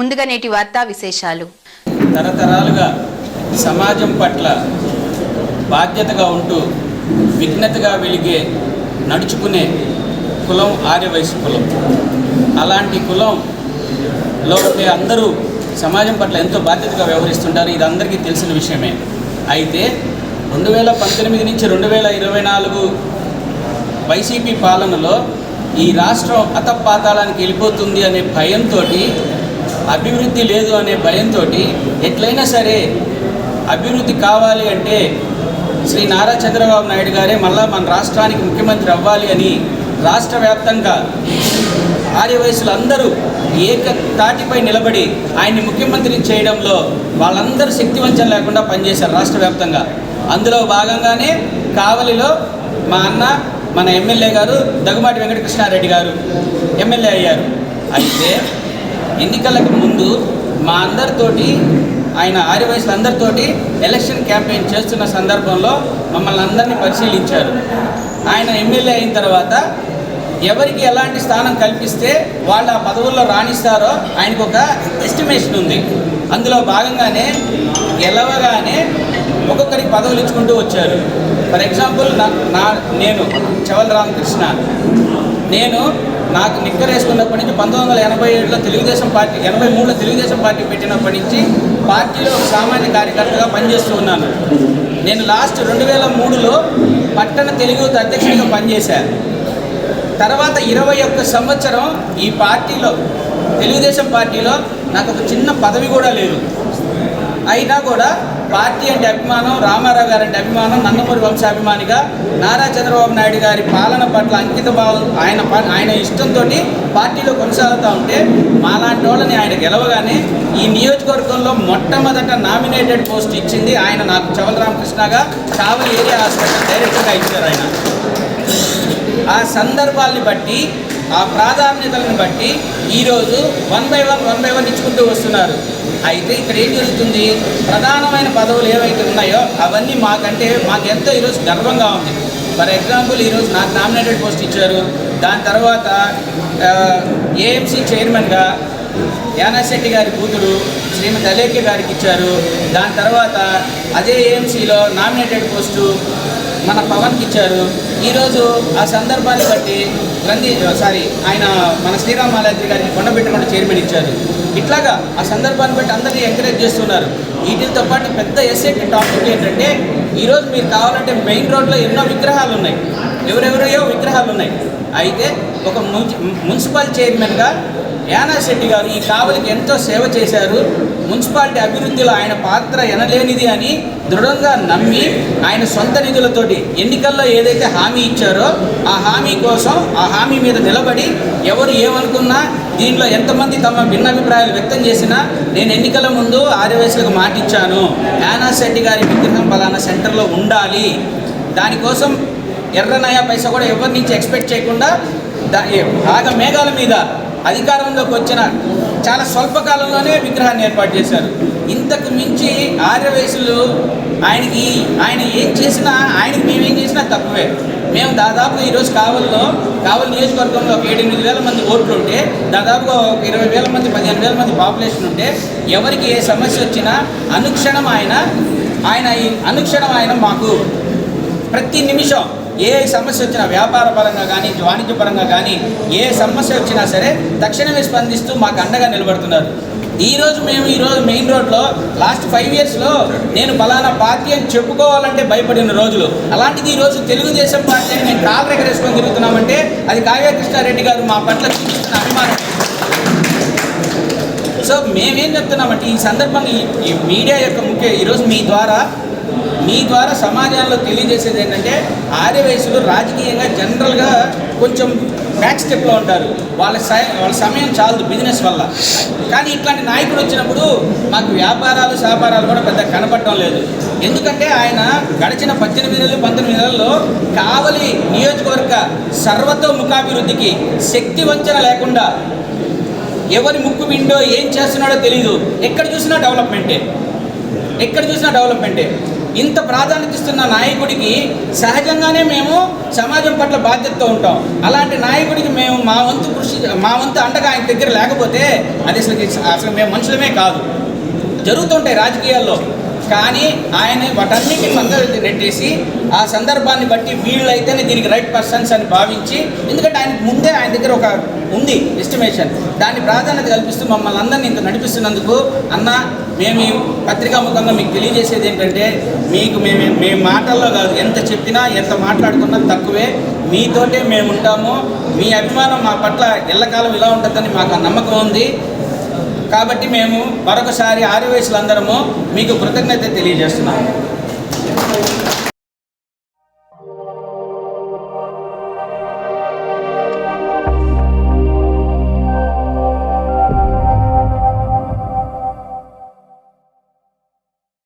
ముందుగా నేటి వార్తా విశేషాలు. తరతరాలుగా సమాజం పట్ల బాధ్యతగా ఉంటూ విఘ్నతగా వెలిగే నడుచుకునే కులం ఆర్యవయసు కులం. అలాంటి కులంలో ఉండే అందరూ సమాజం పట్ల ఎంతో బాధ్యతగా వ్యవహరిస్తుంటారు. ఇది అందరికీ తెలిసిన విషయమే. అయితే రెండు వేల పంతొమ్మిది నుంచి రెండు వేల ఇరవై నాలుగు వైసీపీ పాలనలో ఈ రాష్ట్రం అతపాతాళానికి వెళ్ళిపోతుంది అనే భయంతో అభివృద్ధి లేదు అనే భయంతో ఎట్లయినా సరే అభివృద్ధి కావాలి అంటే శ్రీ నారా చంద్రబాబు నాయుడు గారే మళ్ళా మన రాష్ట్రానికి ముఖ్యమంత్రి అవ్వాలి అని రాష్ట్ర వ్యాప్తంగా ఆర్యవయసులందరూ ఏక తాటిపై నిలబడి ఆయన్ని ముఖ్యమంత్రిని చేయడంలో వాళ్ళందరూ శక్తివంచం లేకుండా పనిచేశారు రాష్ట్ర వ్యాప్తంగా. అందులో భాగంగానే కావలిలో మా అన్న మన ఎమ్మెల్యే గారు దగ్గుమాటి వెంకటకృష్ణారెడ్డి గారు ఎమ్మెల్యే అయ్యారు. అయితే ఎన్నికలకు ముందు మా అందరితోటి ఆయన ఆర్యవయసులందరితోటి ఎలక్షన్ క్యాంపెయిన్ చేస్తున్న సందర్భంలో మమ్మల్ని అందరినీ పరిశీలించారు. ఆయన ఎమ్మెల్యే అయిన తర్వాత ఎవరికి ఎలాంటి స్థానం కల్పిస్తే వాళ్ళు ఆ పదవుల్లో రాణిస్తారో ఆయనకు ఒక ఎస్టిమేషన్ ఉంది. అందులో భాగంగానే గెలవగానే ఒక్కొక్కరికి పదవులు ఇచ్చుకుంటూ వచ్చారు. ఫర్ ఎగ్జాంపుల్ నా నా నేను చవల రామకృష్ణ. నేను నాకు నిక్కర్ వేసుకున్నప్పటి నుంచి పంతొమ్మిది వందల ఎనభై ఏడులో తెలుగుదేశం పార్టీ ఎనభై మూడులో తెలుగుదేశం పార్టీ పెట్టినప్పటి నుంచి పార్టీలో ఒక సామాన్య కార్యకర్తగా పనిచేస్తూ ఉన్నాను. నేను లాస్ట్ రెండు వేల మూడులో పట్టణ తెలుగు అధ్యక్షుడిగా పనిచేశాను తర్వాత ఇరవై ఒక్క సంవత్సరం ఈ పార్టీలో తెలుగుదేశం పార్టీలో నాకు ఒక చిన్న పదవి కూడా లేదు. అయినా కూడా పార్టీ అంటే అభిమానం రామారావు గారి అంటే అభిమానం నందమూరి వంశాభిమానిగా నారా చంద్రబాబు నాయుడు గారి పాలన పట్ల అంకిత భావం ఆయన ప- ఆయన ఇష్టంతో పార్టీలో కొనసాగుతూ ఉంటే మాలాంటి వాళ్ళని ఆయన గెలవగానే ఈ నియోజకవర్గంలో మొట్టమొదట నామినేటెడ్ పోస్ట్ ఇచ్చింది ఆయన నాకు చవల రామకృష్ణగా కావలి ఏరియా హాస్పిటల్ డైరెక్టర్గా ఇచ్చారు ఆయన. ఆ సందర్భాల్ని బట్టి ఆ ప్రాధాన్యతలను బట్టి ఈరోజు one by one one by one ఇచ్చుకుంటూ వస్తున్నారు. అయితే ఇక్కడ ఏం జరుగుతుంది? ప్రధానమైన పదవులు ఏవైతే ఉన్నాయో అవన్నీ మాకంటే మాకెంతో ఈరోజు గర్వంగా ఉంది. ఫర్ ఎగ్జాంపుల్ ఈరోజు నాకు నామినేటెడ్ పోస్ట్ ఇచ్చారు. దాని తర్వాత ఏఎంసీ చైర్మన్గా యానాశెట్టి గారి కూతురు శ్రీమతి అలేఖ్య గారికి ఇచ్చారు. దాని తర్వాత అదే ఏఎంసీలో నామినేటెడ్ పోస్టు మన పవన్కి ఇచ్చారు. ఈరోజు ఆ సందర్భాన్ని బట్టి గ్రంథి సారీ ఆయన మన శ్రీరామ్ మాలాద్రి గారికి కొండబెట్టకుండా చైర్మన్ ఇచ్చారు. ఇట్లాగా ఆ సందర్భాన్ని బట్టి అందరినీ ఎంకరేజ్ చేస్తున్నారు. వీటితో పాటు పెద్ద ఎస్ఐటి టాపిక్ ఏంటంటే ఈరోజు మీరు కావాలంటే మెయిన్ రోడ్లో ఎన్నో విగ్రహాలు ఉన్నాయి. ఎవరెవరయో విగ్రహాలు ఉన్నాయి. అయితే ఒక మున్సిపల్ చైర్మన్గా యానాశెట్టి గారు ఈ కావలికి ఎంతో సేవ చేశారు. మున్సిపాలిటీ అభివృద్ధిలో ఆయన పాత్ర ఎనలేనిది అని దృఢంగా నమ్మి ఆయన సొంత నిధులతోటి ఎన్నికల్లో ఏదైతే హామీ ఇచ్చారో ఆ హామీ కోసం ఆ హామీ మీద నిలబడి ఎవరు ఏమనుకున్నా దీనిలో ఎంతమంది తమ భిన్నాభిప్రాయాలు వ్యక్తం చేసినా నేను ఎన్నికల ముందు ఆర్యవయసులకు మాటిచ్చాను యానా శెట్టి గారి విగ్రహం పలానా సెంటర్లో ఉండాలి. దానికోసం ఎర్రనయా పైసా కూడా ఎవరి నుంచి ఎక్స్పెక్ట్ చేయకుండా దా బాగా మేఘాల మీద అధికారంలోకి వచ్చిన చాలా స్వల్పకాలంలోనే విగ్రహాన్ని ఏర్పాటు చేశారు. ఇంతకు మించి ఆర్యవయసులు ఆయనకి ఆయన ఏం చేసినా ఆయనకి మేమేం చేసినా తక్కువే. మేము దాదాపు ఈరోజు కావల్లో కావల్ నియోజకవర్గంలో ఒక ఏడెనిమిది వేల మంది ఓట్లు ఉంటే దాదాపుగా ఒక ఇరవై వేల మంది పదిహేను వేల మంది పాపులేషన్ ఉంటే ఎవరికి ఏ సమస్య వచ్చినా అనుక్షణం ఆయన ఆయన అనుక్షణం ఆయన మాకు. ప్రతి నిమిషం ఏ సమస్య వచ్చినా వ్యాపార పరంగా కానీ వాణిజ్య పరంగా కానీ ఏ సమస్య వచ్చినా సరే తక్షణమే స్పందిస్తూ మాకు అండగా నిలబడుతున్నారు. ఈరోజు మేము ఈరోజు మెయిన్ రోడ్లో లాస్ట్ ఫైవ్ ఇయర్స్లో నేను ఫలానా పార్టీ అని చెప్పుకోవాలంటే భయపడిన రోజులు. అలాంటిది ఈరోజు తెలుగుదేశం పార్టీ అని మేము కాలు రెగరేసుకొని తిరుగుతున్నామంటే అది కావ్య కృష్ణారెడ్డి గారు మా పట్ల చూపిస్తున్న అభిమానం. సో మేమేం చెప్తున్నామంటే ఈ సందర్భంగా ఈ మీడియా యొక్క ముఖ్య ఈరోజు మీ ద్వారా మీ ద్వారా సమాజంలో తెలియజేసేది ఏంటంటే ఆర్యవయసులు రాజకీయంగా జనరల్గా కొంచెం బ్యాక్ స్టెప్లో ఉంటారు. వాళ్ళ సై- వాళ్ళ సమయం చాలదు బిజినెస్ వల్ల. కానీ ఇట్లాంటి నాయకుడు వచ్చినప్పుడు మాకు వ్యాపారాలు వ్యాపారాలు కూడా పెద్ద కనపడటం లేదు. ఎందుకంటే ఆయన గడిచిన పద్దెనిమిది నెలలు పంతొమ్మిది నెలల్లో కావలి నియోజకవర్గ సర్వతోముఖాభివృద్ధికి శక్తి వంచన లేకుండా ఎవరి ముక్కు విండో ఏం చేస్తున్నాడో తెలియదు ఎక్కడ చూసినా డెవలప్మెంటే ఎక్కడ చూసినా డెవలప్మెంటే ఇంత ప్రాధాన్యత ఇస్తున్న నాయకుడికి సహజంగానే మేము సమాజం పట్ల బాధ్యతతో ఉంటాం. అలాంటి నాయకుడికి మేము మా వంతు కృషి మా వంతు అండగా ఆయన దగ్గర లేకపోతే అది అసలు అసలు మేము మనుషులమే కాదు. జరుగుతుంటాయి రాజకీయాల్లో. కానీ ఆయన వాటన్నిటిని పక్కన నెట్టేసి ఆ సందర్భాన్ని బట్టి వీళ్ళైతేనే దీనికి రైట్ పర్సన్స్ అని భావించి ఎందుకంటే ఆయనకు ముందే ఆయన దగ్గర ఒక ఉంది ఎస్టిమేషన్ దాన్ని ప్రాధాన్యత కల్పిస్తూ మమ్మల్ని అందరినీ ఇంత నడిపిస్తున్నందుకు అన్న మేము ఈ పత్రికాముఖంగా మీకు తెలియజేసేది ఏంటంటే మీకు మేము మేము మాటల్లో కాదు ఎంత చెప్పినా ఎంత మాట్లాడుకున్నా తక్కువే. మీతోటే మేము ఉంటాము మీ అభిమానం మా పట్ల ఎల్లకాలం ఇలా ఉంటుందని మాకు నమ్మకం ఉంది. కాబట్టి మేము మరొకసారి ఆర్యవయసులందరము మీకు కృతజ్ఞత తెలియజేస్తున్నాము.